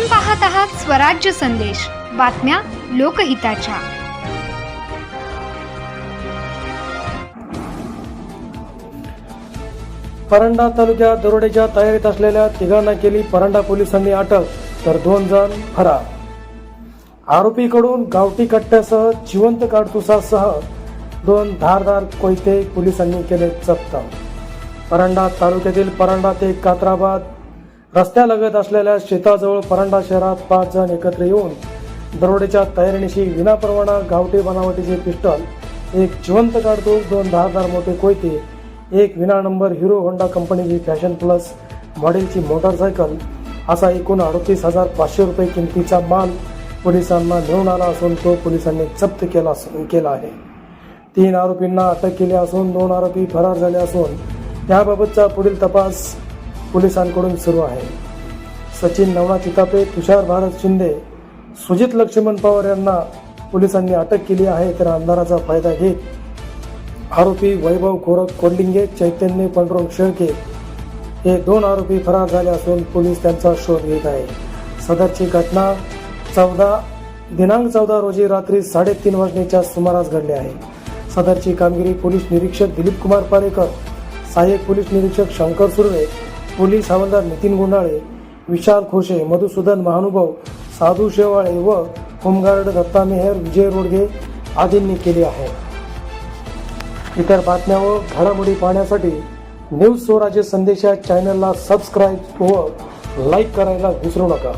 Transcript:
आपण पाहत आहात स्वराज्य संदेश. बातम्या लोकहिताच्या. परंडा तालुक्यात दरोडेच्या तयारीत असलेल्या तिघांना केली परंडा पोलिसांनी अटक तर दोन जण फरार. आरोपीकडून गावठी कट्ट्यासह जिवंत काडतुसासह दोन धारदार कोयते पोलिसांनी केले जप्त. परंडा तालुक्यातील परंडा ते कात्राबाद रस्त्यालगत असलेल्या शेताजवळ परंडा शहरात पाच जण एकत्र येऊन दरोडेच्या तयारीनिशी विनापरवाना गावठी बनावटीचे पिस्टल एक जिवंत काडतूस दोन दहादार मोठे कोयते एक विना नंबर हिरो होंडा कंपनीची फॅशन प्लस मॉडेलची मोटारसायकल असा एकूण अडतीस हजार पाचशे रुपये किमतीचा माल पोलिसांना मिळून आला असून तो पोलिसांनी जप्त केला केला आहे. तीन आरोपींना अटक केली असून दोन आरोपी फरार झाले असून त्याबाबतचा पुढील तपास पोलिसांकडून सुरू आहे. सचिन नवनाथ चितापे तुषार भारत शिंदे सुजित लक्ष्मण पवार यांना पोलिसांनी अटक केली आहे तर अंधाराचा फायदा घेत आरोपी वैभव खोरक कोल्डिंगे चैतन्य पंडरोग शेळके हे दोन आरोपी फरार झाले असून पोलीस त्यांचा शोध घेत आहे. सदरची घटना चौदा दिनांक चौदा रोजी रात्री साडेतीन वाजण्याच्या सुमारास घडली आहे. सदरची कामगिरी पोलीस निरीक्षक दिलीप कुमार पारेकर सहाय्यक पोलीस निरीक्षक शंकर सुर्वे पोलीस हवालदार नितीन गुंडाळे विशाल खोशे मधुसूदन महानुभाव साधू शेवाळे व होमगार्ड दत्ता मेहर विजय रोडगे आदींनी केली आहे. इतर बातम्या व घडामोडी पाहण्यासाठी न्यूज स्वराज्य संदेश या चॅनलला सबस्क्राईब व लाईक करायला विसरू नका.